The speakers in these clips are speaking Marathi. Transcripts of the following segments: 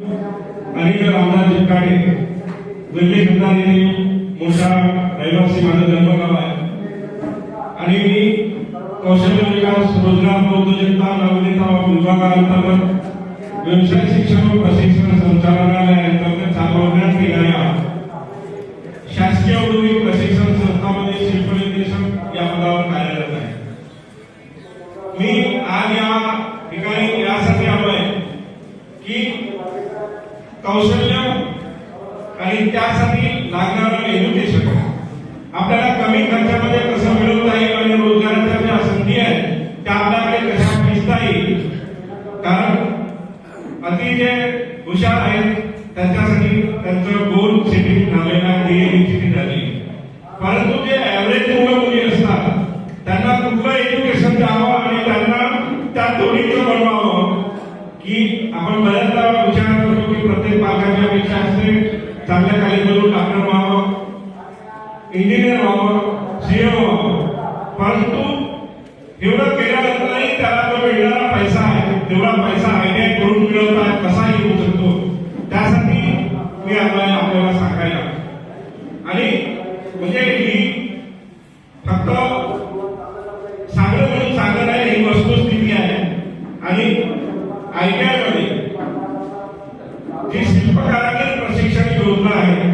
आणि रामदास जिंकाडे वेल्हे खंडाने मोठा रहिवासी माझा जन्मगाव आहे. आणि मी कौशल्य विकास रोजगार व उद्योजकता नवनीता विभागाअंतर्गत व्यवसाय शिक्षण व प्रशिक्षण संचालनालयाअंतर्गत चालवण्यात येणाऱ्या शासकीय औद्योगिक प्रशिक्षण संस्थामध्ये शिल्प निर्देशक या पदावर कार्यरत आहे. मी आज या ठिकाणी यासाठी आलोय की कौशल्य आणि त्यासाठी लागणारं एज्युकेशन आपल्याला कमी खर्चामध्ये कसं मिळवता येईल आणि रोजगाराच्या ज्या संधी आहेत त्या आपल्याकडे कशा मिळता येईल? कारण अति जे हुशार आहेत त्यांच्यासाठी त्यांचं गोल सेटिंग झालेलं आहे ध्येय निश्चिती झाली परंतु जे ऍव्हरेज मुलं मुली असतात त्यांना कुठलं एज्युकेशन द्यावं आणि त्यांना त्या दोन्हीचं बनवावं की आपण बऱ्याचदा विचार प्रत्येक पालकाच्या अपेक्षा असते चांगल्या कॉलेजमधून डॉक्टर व्हावं इंजिनियर व्हावं सीएम व्हावं. परंतु एवढं केल्यानंतरही त्याला जो मिळणारा पैसा आहे तेवढा पैसा आयडिया करून मिळवता कसा येऊ शकतो. त्यासाठी मी आपल्याला आपल्याला सांगायला आणि म्हणजे ही फक्त सांगणं म्हणून सांगणं नाही ही वस्तुस्थिती आहे. आणि आयटीआयमध्ये जी शिल्पकारातील प्रशिक्षण योजना आहे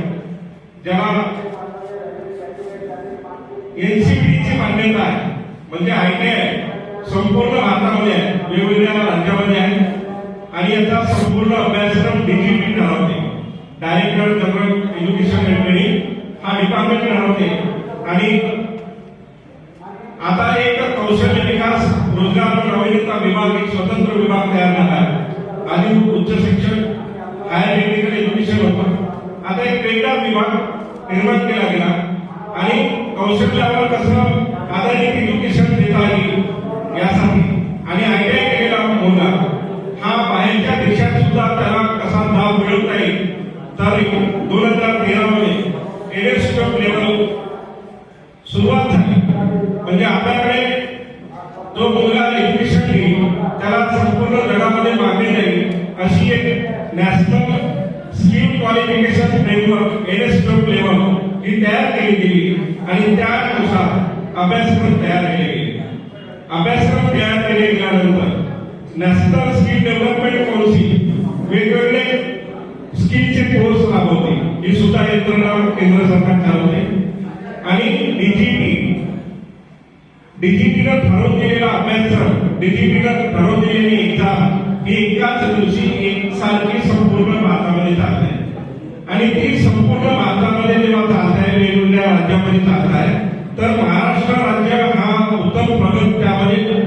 ज्याला एनसीबीची मान्यता आहे म्हणजे आहे संपूर्ण भारतामध्ये आहे. वेगवेगळ्या राज्यामध्ये आहे. आणि याचा संपूर्ण अभ्यासक्रम डीजीपी ठरवते डायरेक्टर जनरल एज्युकेशन लायब्ररी हा डिपार्टमेंट ठरवते आणि आता एक कौशल्य विकास रोजगार व नवीनता विभाग एक स्वतंत्र विभाग तयार झाला आहे आधी उच्च शिक्षण हायर टेक्निकल एज्युकेशन होतं आता एक वेगळा विभाग निर्माण केला गेला आणि कौशल्यावर कसं आधारित एज्युकेशन देता येईल यासाठी आणि आयटीआय केलेला मुलगा हा बाहेरच्या देशात सुद्धा त्याला कसा लाभ मिळवता येईल तर दोन हजार तेरा मध्ये एरेस्टॉप लेवल सुरुवात झाली. म्हणजे आपल्याकडे जो मुलगा एज्युकेशन घेईल त्याला संपूर्ण जगामध्ये मागणी जाईल अशी एक national skill qualification framework NSW level ही तयार केली गेली. आणि त्यानुसार अभ्यासक्रम तयार आणि ती संपूर्ण भारतामध्ये जेव्हा चालत आहे वेगवेगळ्या राज्यामध्ये चालत आहे तर महाराष्ट्र राज्य हा उत्तम प्रगत त्यामध्ये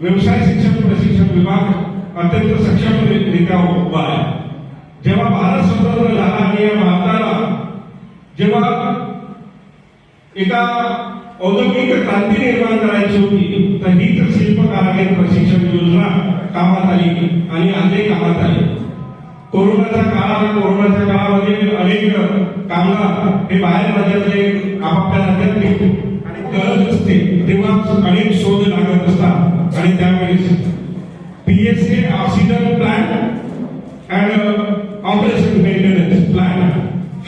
व्यवसाय शिक्षण प्रशिक्षण विभाग अत्यंत सक्षमरित्या उभा आहे. जेव्हा भारत स्वतंत्र झाला आणि या भारताला जेव्हा एका औद्योगिक क्रांती निर्माण करायची होती तर ही तर शिल्पकाराने प्रशिक्षण योजना कामात आली आणि आजही कामात आली. कोरोनाच्या काळात कोरोनाच्या काळामध्ये अनेक कामगार हे बाहेर राज्यातले आपापल्या राज्यात गेले आणि गरज असते तेव्हा अनेक शोध लागत असतात. आणि त्यावेळेस PSA oxygen plant and operation maintenance plan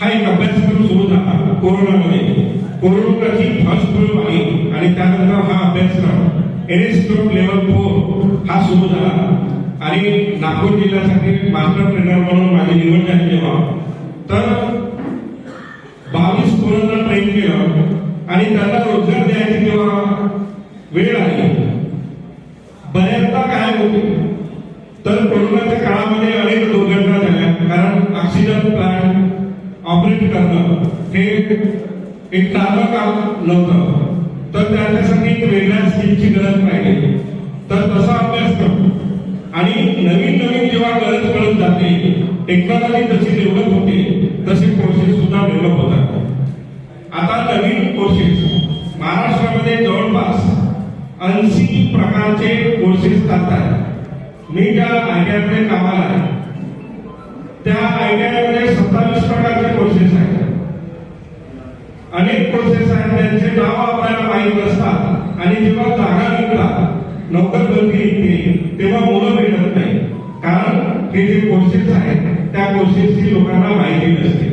हा एक अभ्यासक्रम सुरू झाला कोरोनामध्ये. कोरोनाची फर्स्ट वेव्ह आली आणि त्यानंतर हा अभ्यासक्रम एनएसक्यूब लेवल फोर हा सुरू झाला. आणि नागपूर जिल्ह्यासाठी मास्टर ट्रेनर म्हणून माझी निवड झाली जेव्हा तर बावीस पोरांना ट्रेन केलं आणि त्यांना रोजगार द्यायची जेव्हा वेळ आली. बऱ्याचदा काय होते तर कोरोनाच्या काळामध्ये अनेक दुर्घटना झाल्या. कारण ऑक्सिजन प्लांट ऑपरेट करणं हे एक चांगलं काम नव्हतं. तर त्याच्यासाठी एक वेगळ्या स्किलची गरज पाहिजे तर तसा अभ्यास करतो आणि नवीन नवीन जेव्हा गरज कळत जाते टेक्नॉलॉजी जशी डेव्हलप होते तसे कोर्सेस सुद्धा डेव्हलप होतात. आता नवीन कोर्सेस महाराष्ट्रामध्ये जवळपास ऐंशी प्रकारचे कोर्सेस चालतात. मी ज्या आयडियामध्ये कामाला आहे त्या आयडियामध्ये सत्तावीस प्रकारचे कोर्सेस आहेत. अनेक कोर्सेस आहेत त्यांचे नाव आपल्याला माहीत नसतात. आणि जेव्हा हे जे कोर्सेस आहेत त्या कोर्सेसची लोकांना माहिती नसते.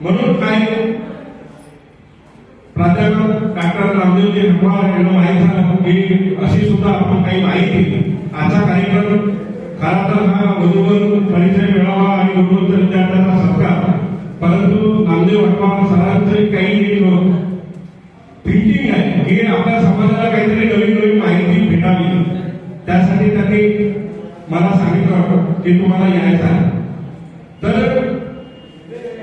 म्हणून काय प्राध्यापक डॉक्टर रामदेवजी हटवाळ यांना माहीत झालं की अशी सुद्धा आपण काही माहिती आजचा कार्यक्रम खरा तर हा मधुबन परिचय मिळावा आणि गुणवंत विद्यार्थ्यांचा सत्कार. परंतु नामदेव हनुमान सरांचे काही थिंकिंग आहे की आपल्या समाजाला काहीतरी नवीन नवीन माहिती भेटावी. त्यासाठी त्यांनी मला सांगितलं होतं की तुम्हाला यायचं तर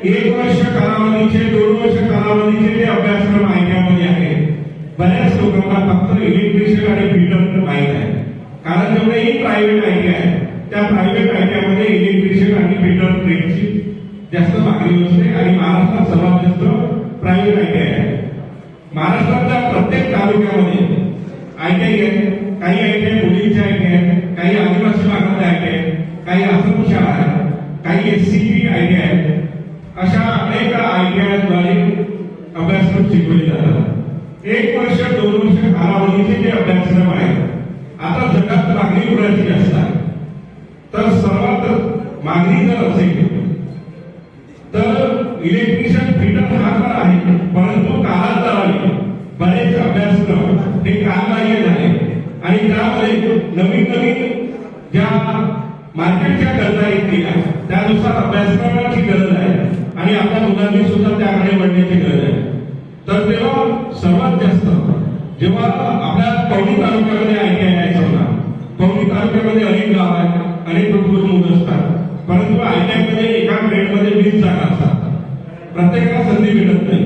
एक वर्ष कालावधीचे दोन वर्ष कालावधीचे जे अभ्यासक्रम ऐकण्यामध्ये आहे. बऱ्याच लोकांना फक्त इलेक्ट्रिशियन आणि फिल्टर माहीत आहे. कारण जेवढेही प्रायव्हेट आयटी आहे त्या प्रायव्हेट आयटीमध्ये इलेक्ट्रिशियन आणि फिल्टर ट्रेनची जास्त मागणी असते आणि महाराष्ट्रात सर्वात जास्त प्रायव्हेट आयटी आहे. महाराष्ट्रातल्या प्रत्येक तालुक्यामध्ये आयटीआय आहे काही आयटीआय मुलींच्या आयटीआय आहे काही आदिवासी भागात आहे काही असं शाळा आहे काही एस सी बी आयडिया आहे अशा अनेक आयडियाद्वारे अभ्यासक्रम शिकवले जातात. एक वर्ष दोन वर्ष कालावधीचे जे अभ्यासक्रम आहेत आता जगात मागणी कुणाची जास्त आहे तर सर्वात मागणी जर असेल तर इलेक्ट्रिशियन फिटर हा तर आहे परंतु कालांतराने बरेच अभ्यासक्रम हे कालबाह्य झाले आणि त्यामध्ये नवीन नवीन ज्या मार्केटच्या गरजा येतील त्यानुसार अभ्यासक्रमाची गरज आहे आणि आपल्या मुलांनी सुद्धा त्याकडे वळण्याची गरज आहे. तर तेव्हा सर्वात जास्त जेव्हा आपल्या पवनी तालुक्यामध्ये आयटीआय आहे समजा पवनी तालुक्यामध्ये अनेक गाव आहेत अनेक कुटुंब मुलं असतात. परंतु आयटीआयमध्ये एका ग्रेडमध्ये वीस जागा असतात. प्रत्येकाला संधी मिळत नाही.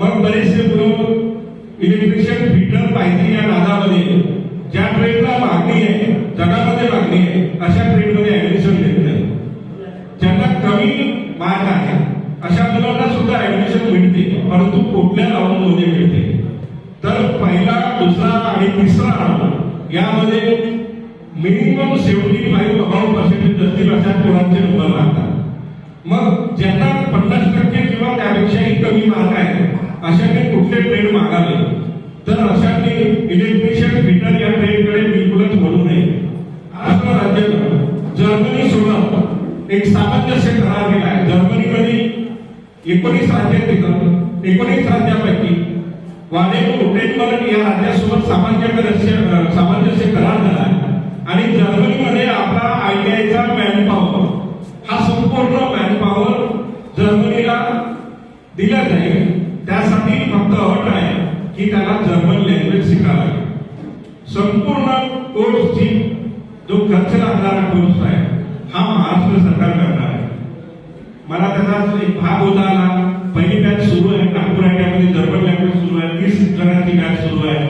मग बरेचसे मुलं इलेक्ट्रिशियन फिटर पाहिजे या नादामध्ये ज्या ट्रेडला मागणी आहे जगामध्ये मागणी आहे अशा ट्रेडमध्ये ऍडमिशन घेत नाही ज्यांना कमी मार्क आहे अशा मुलांना सुद्धा ऍडमिशन मिळते परंतु कुठल्या राऊंड मिळते? तर पहिला दुसरा आणि तिसरा राऊंड यामध्ये minimum seventy five account percentage असतील अशा मुलांचे नंबर लागतात मग ज्यांना पन्नास टक्के किंवा त्यापेक्षाही कमी मार्क आहे अशाने कुठले ट्रेड मागावे? तर अशाने इलेक्ट्रिशियन फिटर या ट्रेनकडे बिलकुलच म्हणू नये. आपल्या राज्यानं जर्मनी सोडून एक सामंजस्य करार केला आहे. जर्मनीमध्ये एकोणीस राज्यात येतात एकोणीस राज्यापैकी वाडेको डेन्मार्क या राज्यासोबत सामंजस्य सामंजस्य करार झाला आहे. आणि जर्मनीमध्ये आपला आयटीआयचा मॅनपॉवर हा संपूर्ण मॅनपॉवर जर्मनीला दिला जाईल. त्यासाठी फक्त अट आहे. की त्याला जर्मन लँग्वेज शिकावं. लागेल संपूर्ण कोर्सची जो खर्च लागणारा कोर्स आहे हा महाराष्ट्र सरकार करणार आहे. मला त्याचा एक भाग होता आला. पहिली बॅच सुरू आहे नागपूर आयटीआयमध्ये जर्मन लँग्वेज सुरू आहे तीस जणांची बॅच सुरू आहे.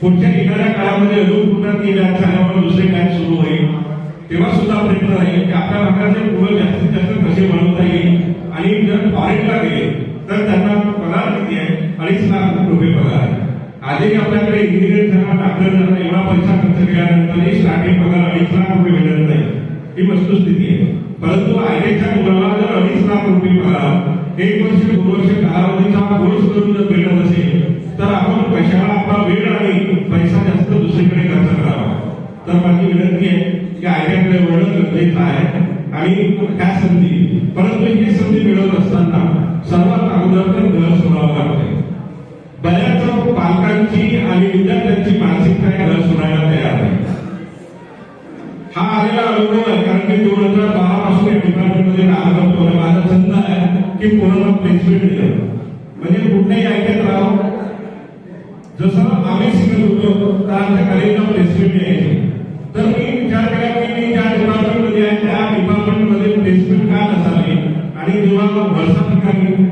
पुढच्या येणाऱ्या काळामध्ये अजून पुन्हा ती बॅच झाल्यामुळे दुसरी बॅच सुरू होईल. तेव्हा सुद्धा प्रयत्न राहील की आपल्या भागाचे पुढे जास्तीत जास्त कसे बनवता येईल आणि जर फॉरेनला गेले तर त्यांना लाख रुपये पगार आहे. आजही आपल्याकडे इंजिनियर त्यांना दाखल झाला एवढा पैसा खर्च केल्यानंतरही स्टार्टिंग पगार अडीच लाख रुपये मिळत नाही. ही वस्तुस्थिती आहे. परंतु आयटीच्या मुलाला जर अडीच लाख रुपये पगार एक वर्ष दोन वर्ष कालावधीचा कोर्स करून जर मिळत असेल तर आपण पैशाला आपला वेळ आणि पैसा जास्त दुसरीकडे खर्च करावा. तर माझी विनंती आहे की आयटीआयकडे वळणं गरजेचं आहे आणि त्या संधी. परंतु ही संधी मिळवत असताना सर्वात अगोदर तर घर सोडावं लागते. बऱ्याच पालकांची आणि विद्यार्थ्यांची मानसिकता आहे घर सोडायला तयार नाही हा आलेला अनुभव आहे कारण मी दोन हजार बारा पासून या डिपार्टमेंटमध्ये काम करतो आणि माझा छंद आहे की कोणाला प्लेसमेंट दिलं म्हणजे कुठल्याही ऐकत राहावं जसं आम्ही शिकत होतो तर आमच्या कॉलेजला प्लेसमेंट यायची. तर मी विचार केला की मी ज्या डिपार्टमेंटमध्ये आहे त्या डिपार्टमेंटमध्ये प्लेसमेंट का नसावी? आणि जेव्हा वळसा ठिकाणी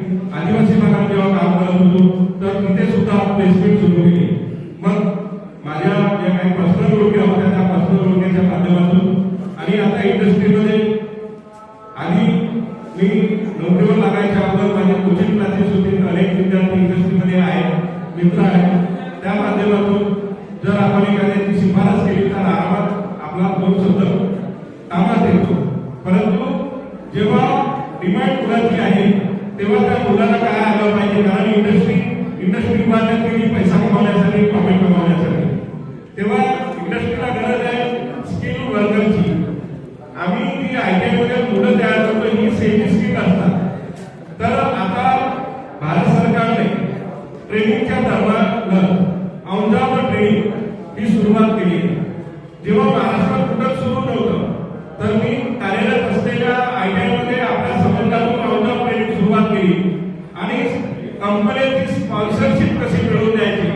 सुद्धा प्लेसमेंट सुरू केली मग माझ्या ज्या काही पर्सनल ओळखी होत्या त्या पर्सनल ओळखीच्या माध्यमातून आणि आता इंडस्ट्रीमध्ये आधी मी नोकरीवर लागायच्या अगोदर माझे कोचिंग क्लासेस होते अनेक विद्यार्थी इंडस्ट्रीमध्ये आहेत मित्र आहेत त्या माध्यमातून जर आपण एखाद्याची शिफारस केली तर आरामात आपला दोन शब्द कामात येतो परंतु जेव्हा डिमांड मुलाची आहे तेव्हा त्या मुलाला काय आलं पाहिजे कारण इंडस्ट्री इंडस्ट्री उभारण्यात केली पैसा कमावण्यासाठी प्रॉफिट कमावण्यासाठी तेव्हा इंडस्ट्रीला गरज आहे स्किल वर्करची आम्ही ती आय जेव्हा महाराष्ट्रात कुठं सुरू नव्हतं तर मी कार्यरत असलेल्या आय टी मध्ये आपल्या संबंधातून ऑर्डर ट्रेनिंग सुरुवात केली आणि कंपनीची स्पॉन्सरशिप कशी मिळवून द्यायची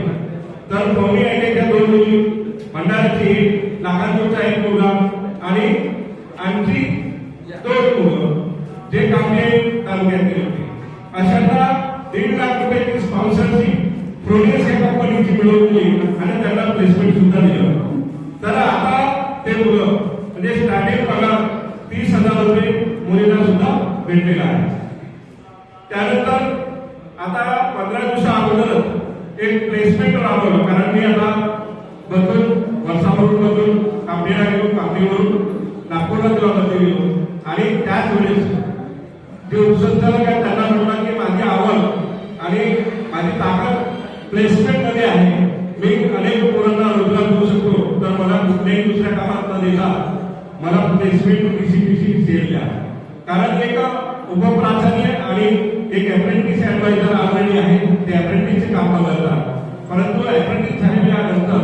तर दोन्ही आय टीच्या दोन मुली भंडाराची एक लाखांचा एक मुलगा आणि आणखी दोन मुलं जे कामगिरी तालुक्यातील होते अशांना दीड लाख रुपयाची स्पॉन्सरशिप प्रोग्रेस मिळवून आणि त्यांना प्लेसमेंट सुद्धा दिलं तर आता ते मुलं म्हणजे स्टार्टिंग पगार तीस हजार रुपये मुलींना सुद्धा भेटलेला आहे. त्यानंतर आता पंधरा दिवसा अगोदरच एक प्लेसमेंट राबवलं कारण मी आता बदल वर्षावरून बदलून कामडीला गेलो कामडीवरून नागपूरला जेव्हा बदली गेलो आणि त्याच वेळेस जे उपसंचालक आहेत त्यांना म्हटलं की माझी आवड आणि माझी ताकद प्लेसमेंटमध्ये आहे मी अनेक पोरांना रोजगार देऊ शकतो तर मला कुठल्याही दुसऱ्या कामात न देता मला प्लेसमेंट पीसीपीसी सेल द्या. कारण एक उपप्राचार्य आणि एक अप्रेंटिस ऍडवायझर ऑलरेडी आहे ते अप्रेंटिसचे काम करतात परंतु अप्रेंटिस झालेल्यानंतर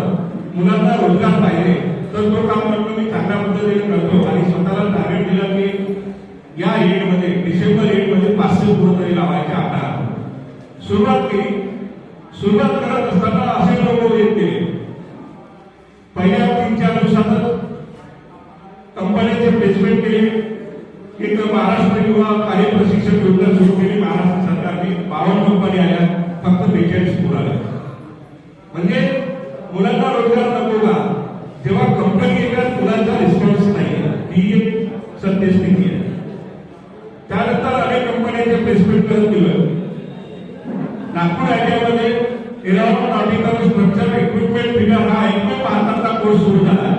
मुलांना रोजगार पाहिजे तर तो काम करतो मी चांगल्या पद्धतीने करतो आणि स्वतःला टार्गेट दिलं की या एटमध्ये डिसेंबर एटमध्ये पाचशे पूर्ण तरी लावायचे आता. सुरुवात केली. सुरुवात करत असताना असे लोक येत गेले. escutar.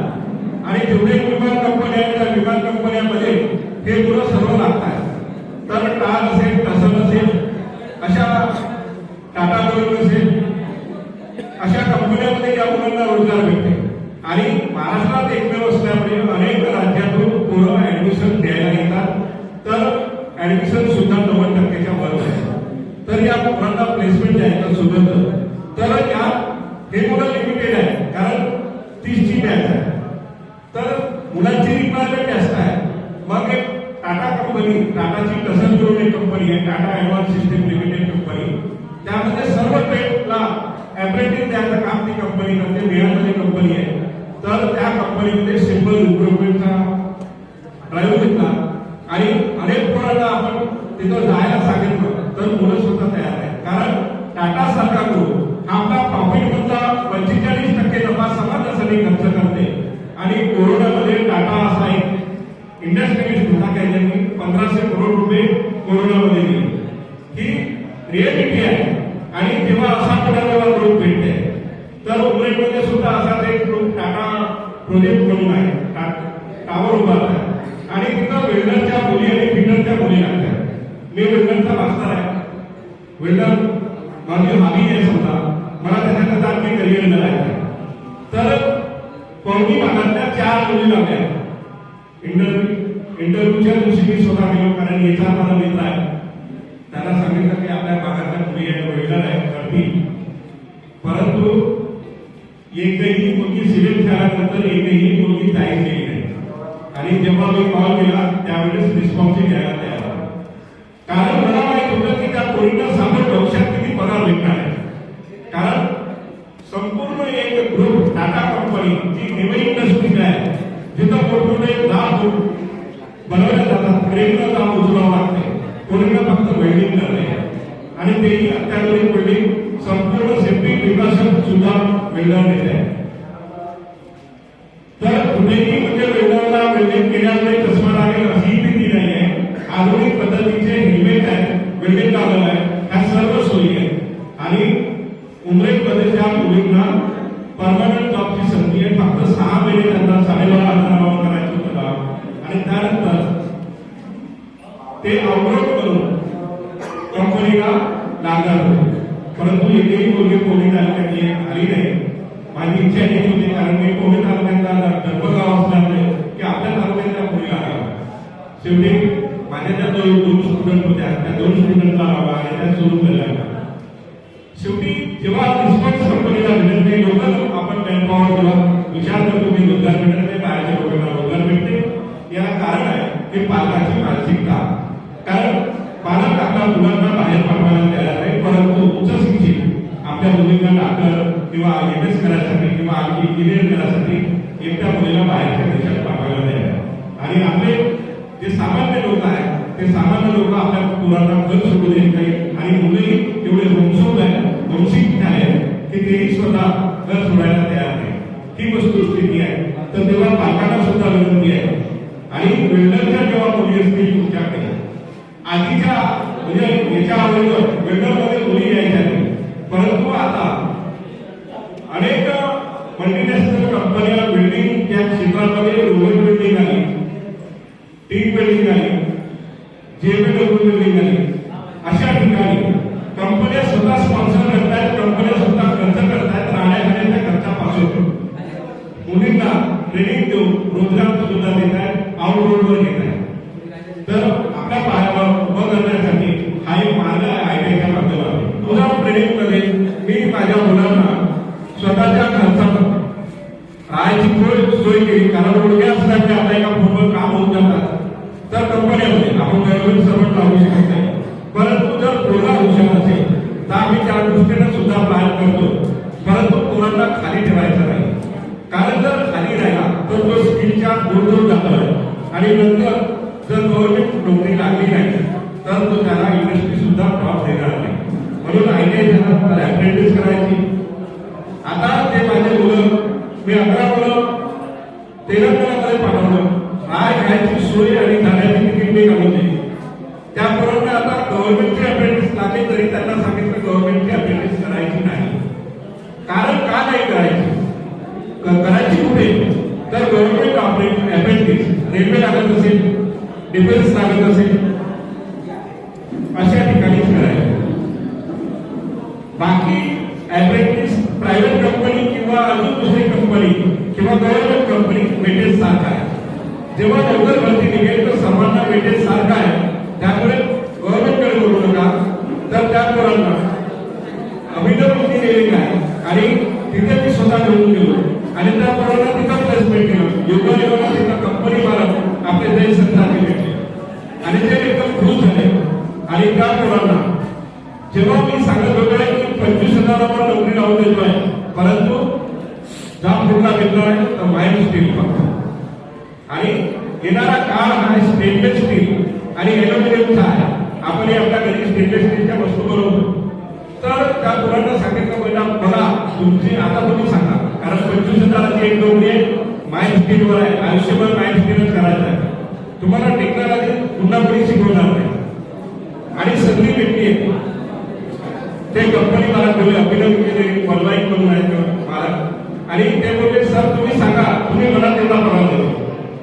पवनी भागातल्या चार मुली लागल्या इंटरव्ह्यू इंटरव्ह्यूच्या दिवशी मी स्वतः गेलो कारण याचा माझा मित्र आहे त्यांना सांगितलं की आपल्या भागातल्या मुली आहेत महिला आहेत करतील परंतु एकही मुलगी सिलेक्ट झाल्यानंतर एकही मुलगी जाहीर केली नाही. आणि जेव्हा मी कॉल केला त्यावेळेस रिस्पॉन्स द्यायला तयार कारण मला माहीत होतं की त्या पोरीला सामोर भविष्यात किती पगार भेटणार आहे कारण संपूर्ण एक ग्रुप टाटा कंपनी जी हेवी इंडस्ट्रीज आहे जिथं मोठमोठे दहा फूट बनवले जातात क्रेनला काम उचलावं लागते. कोणीला फक्त वेल्डिंग करणे आणि तेही अत्याधुनिक वेल्डिंग संपूर्ण सेफ्टी प्रिकॉशन सुद्धा वेल्डर आहे तर कुठेही म्हणजे वेल्डरला वेल्डिंग केल्यामुळे चष्मा लागेल अशी भीती नाही आहे आधुनिक ही पालकाची मानसिकता. कारण पालक आपल्या मुलांना बाहेर पाठवायला तयार आहे परंतु उच्च शिक्षित आपल्या मुलींना डॉक्टर किंवा एम एस करायसाठी किंवा आणखी इंजिनियर करायसाठी एकट्या मुलीला बाहेरच्या देशात पाठवायला तयार आहे. आणि आपले जे सामान्य लोक आहेत ते सामान्य लोक आपल्या मुलांना घर सोडू देत नाही आणि मुलंही एवढे होमसोल आहे होमसिक आहे की तेही स्वतः घर सोडायला तयार नाही ही वस्तुस्थिती आहे तर तेव्हा पालकांना सुद्धा विनंती आहे आणि वेल्डरच्या जेव्हा मुली असतील तुमच्याकडे आधीच्या म्हणजे याच्या अगोदर वेल्डरमध्ये मुली यायच्या नाही परंतु आता अनेक मल्टीनॅशनल कंपन्या बिल्डिंग त्या क्षेत्रामध्ये रोड बिल्डिंग आली टीम बिल्डिंग आली जेबीडब्ल्यू बिल्डिंग आली अशा ठिकाणी कंपन्या स्वतः स्पॉन्सर करतायत कंपन्या स्वतः खर्च करतायत राहण्याखाण्याच्या खर्चापासून मुलींना ट्रेनिंग देऊन रोजगार सुद्धा देत आहेत आउटरोडवर घेत आहेत तर आपल्या पायावर उभं करण्यासाठी हा एक मार्ग आहे आयटीआयच्या माध्यमातून उदाहरण ट्रेनिंगमध्ये मी माझ्या मुलांना स्वतःच्या खर्चावर राहायची सोय सोय केली कारण मुलगे असतात ते आपल्या एका फोनवर काम होऊन जातात तर कंपन्यामध्ये आपण गव्हर्नमेंट सर्वंट लावू शकत नाही परंतु जर पोरगा हुशार असेल तर आम्ही त्या दृष्टीने सुद्धा प्लॅन करतो परंतु पोरांना खाली ठेवायचं नाही कारण जर खाली राहिला तर तो स्किलच्या दूर दूर जातोय आणि नंतर जर गव्हर्नमेंट नोकरी लागली नाही तर तो त्याला इंडस्ट्री सुद्धा जॉब देणार नाही. म्हणून आयटीआय झाला आय अप्रेंटिस करायची. आता ते माझे मुलं मी अकरा मुलं तेलंगणाकडे पाठवलं. राय खायची सोय आणि जाण्याची तिकीट मी घालून दिली. त्या आता गव्हर्नमेंट अप्रेंटिस लागली तरी त्यांना सांगितलं गव्हर्नमेंटची अप्रेंटिस करायची नाही कारण का नाही करायची क- करायची कुठे तर गव्हर्नमेंट अप्रेंटिस रेल्वे लागत असेल डिफेन्स लागत असेल अशा ठिकाणीच करायचं बाकी अप्रेंटिस प्रायव्हेट कंपनी किंवा अजून दुसरी कंपनी किंवा गव्हर्नमेंट कंपनी वेटेज सारखा आहे जेव्हा लवकर भरती निघेल तर सर्वांना वेटेज सारखा आहे त्यामुळे गव्हर्नमेंटकडे बोलू नका तर त्या पोरांना अभिनव इंजिनिअरिंग आहे आणि तिथे मी स्वतः घेऊन गेलो आणि त्या पोरांना तिथं प्लेसमेंट केलं योगा योगा तिथं कंपनी मालक आपले जय संतांनी भेटले आणि ते एकदम खुश झाले आणि त्या पोरांना जेव्हा मी सांगत होतो की पंचवीस हजारावर नोकरी लावून देतोय परंतु जॉब कुठला घेतलाय तर माइंड स्टील फक्त आणि येणारा काळ हा स्टेनलेस स्टील आणि एल्युमिनियमचा आहे आपण हे आपल्या घरी स्टेनलेस स्टीलच्या वस्तू बनवतो तर त्या मुलांना सांगितलं पहिला बघा तुमची आता तुम्ही सांगा कारण पंचवीस हजाराची एक नोकरी आहे माइंड स्टीलवर आहे आयुष्यभर माइंड स्टीलच करायचं आहे तुम्हाला टेक्नॉलॉजी पुन्हा कोणी शिकवणार नाही आणि संधी भेटली. ते कंपनी मला बोलले अभिनंदन केले ऑनलाईन करून आहेत मालक आणि ते बोलले सर तुम्ही सांगा तुम्ही मला तेवढा पगार देतो.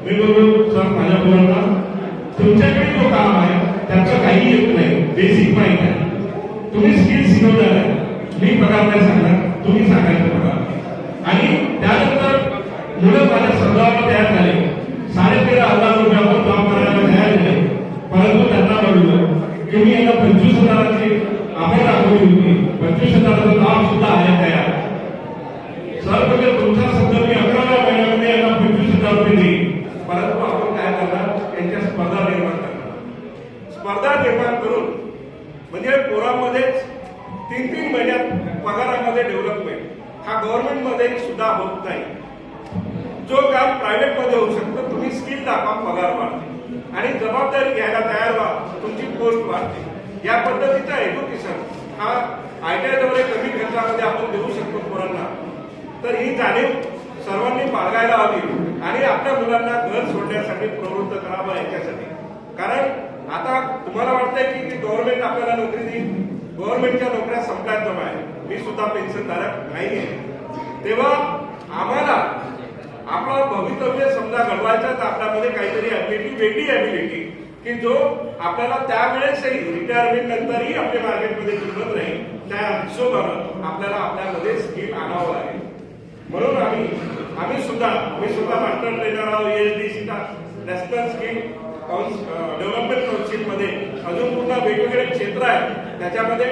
मी बोललो सर माझ्या मुलांना तुमच्याकडे जो काम आहे त्याचं काही येत नाही बेसिक माहिती आहे. तुम्ही स्किल शिकवणार आहे. मी पगार नाही सांगणार तुम्ही सांगायचं पगार. आणि त्यानंतर मुलं माझ्या सभावर तयार झाले साडेतेरा हजार रुपयावर जॉब करायला तयार झाले परंतु त्यांना म्हणलं की मी यांना पंचवीस हजाराची आपण दाखवली होती पंचवीस हजाराचा जॉब सुद्धा आहे तयार सर म्हणजे तुमचा शब्द मी अकराव्या महिन्यामध्ये यांना पंचवीस हजार रुपये देईन परंतु आपण काय करणार यांच्या स्पर्धा निर्माण करणार स्पर्धा निर्माण करून म्हणजे पोरांमध्येच तीन तीन महिन्यात पगारामध्ये डेव्हलपमेंट हा गव्हर्नमेंटमध्ये सुद्धा होत नाही. जो काम प्रायव्हेटमध्ये होऊ शकतो तुम्ही स्किल दाखवा पगार वाढते. आणि जबाबदारी घ्यायला तयार व्हा तुमची पोस्ट वाढते. या पद्धतीचा एज्युकेशन हा आयटीआयद्वारे कमी खर्चामध्ये आपण देऊ शकतो पोरांना. तर ही जाणीव सर्वांनी बाळगायला हवी आणि आपल्या मुलांना घर सोडण्यासाठी प्रवृत्त करावं याच्यासाठी. कारण आता तुम्हाला वाटतंय की गव्हर्नमेंट आपल्याला नोकरी देईल गव्हर्नमेंटच्या नोकऱ्या संपल्यात जमा आहे. मी सुद्धा पेन्शनधारक नाहीये. तेव्हा आम्हाला आपलं भवितव्य समजा घडवायचं तर आपल्यामध्ये काहीतरी ॲबिलिटी वेगळी ॲबिलिटी की जो आपल्याला त्यावेळेसही रिटायरमेंट नंतरही आपल्या मार्केटमध्ये किंमत राहील. त्या हिशोबानं आपल्याला आपल्यामध्ये स्किल आणावं लागेल. म्हणून आम्ही आम्ही सुद्धा मी सुद्धा मास्टर ट्रेनर आहोत एएसडीसी नॅशनल स्किल डेव्हलपमेंट काउन्सिलमध्ये uh, अजून पूर्ण वेगवेगळे क्षेत्र आहेत त्याच्यामध्ये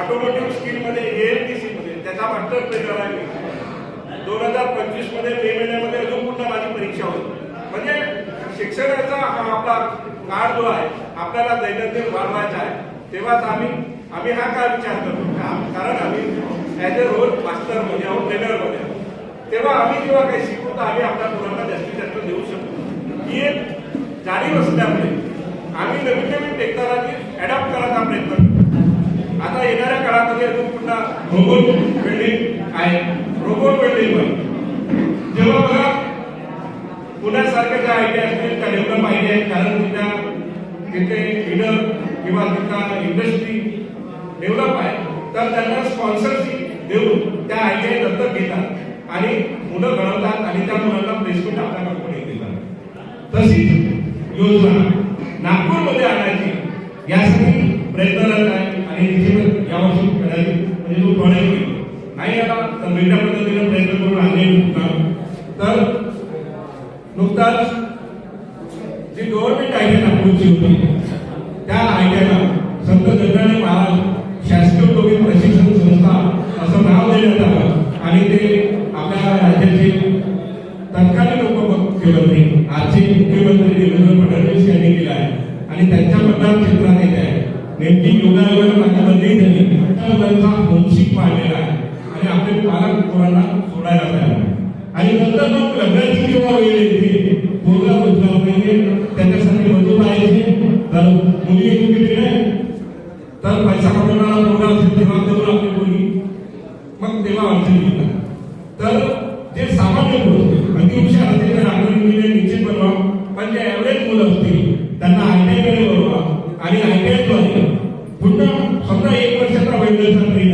ऑटोमोटिव्ह स्किलमध्ये एएमटीसीमध्ये त्याचा मास्टर ट्रेनर आहे. दोन हजार पंचवीसमध्ये मे महिन्यामध्ये अजून पूर्ण माझी परीक्षा होती म्हणजे शिक्षणाचा हा आपला काळ जो आहे आपल्याला दैनंदिन वाढवायचा आहे. तेव्हाच आम्ही आम्ही हा काय विचार करतो? कारण आम्ही ऍज अ रोल मास्टर म्हणजे आहोत. ट्रेनरमध्ये तेव्हा आम्ही जेव्हा काही शिकवतो आम्ही आपल्या मुलांना जास्तीत जास्त देऊ शकतो. ही एक जारी नसल्यामुळे आम्ही नवीन नवीन टेक्नॉलॉजी अडॉप्ट करायचा प्रयत्न करतो. आता येणाऱ्या काळामध्ये अजून पुन्हा बिल्डिंग आहे? इतका त्यांचा होमसिक पाहिलेला आहे. आणि आपले पालक मुलांना वेगळं प्रेम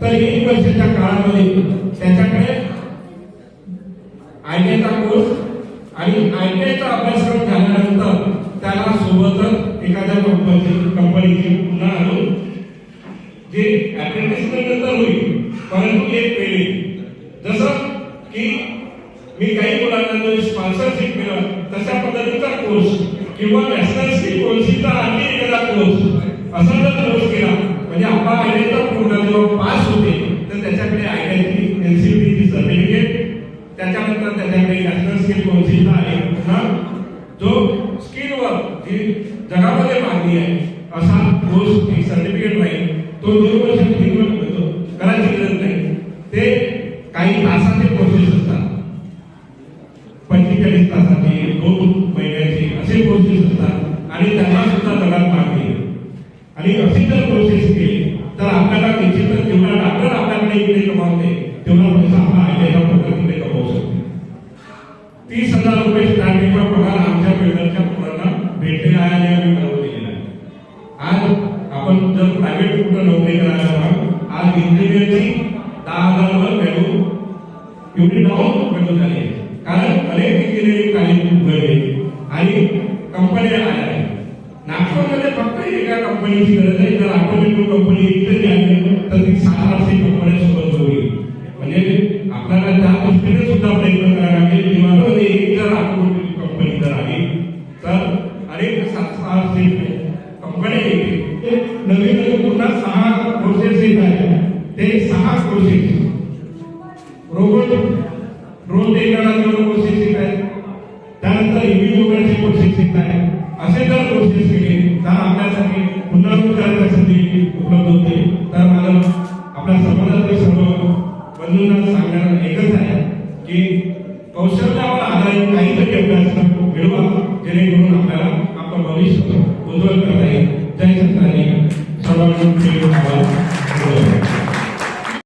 तर एक वर्षाच्या काळामध्ये त्याच्याकडे आय टीचा कोर्स आणि आय टीचा अभ्यासक्रम झाल्यानंतर त्याला सोबतच एखाद्या कंपनी कंपनीची पुन्हा आणून जे अप्रेंटिस नंतर होईल परंतु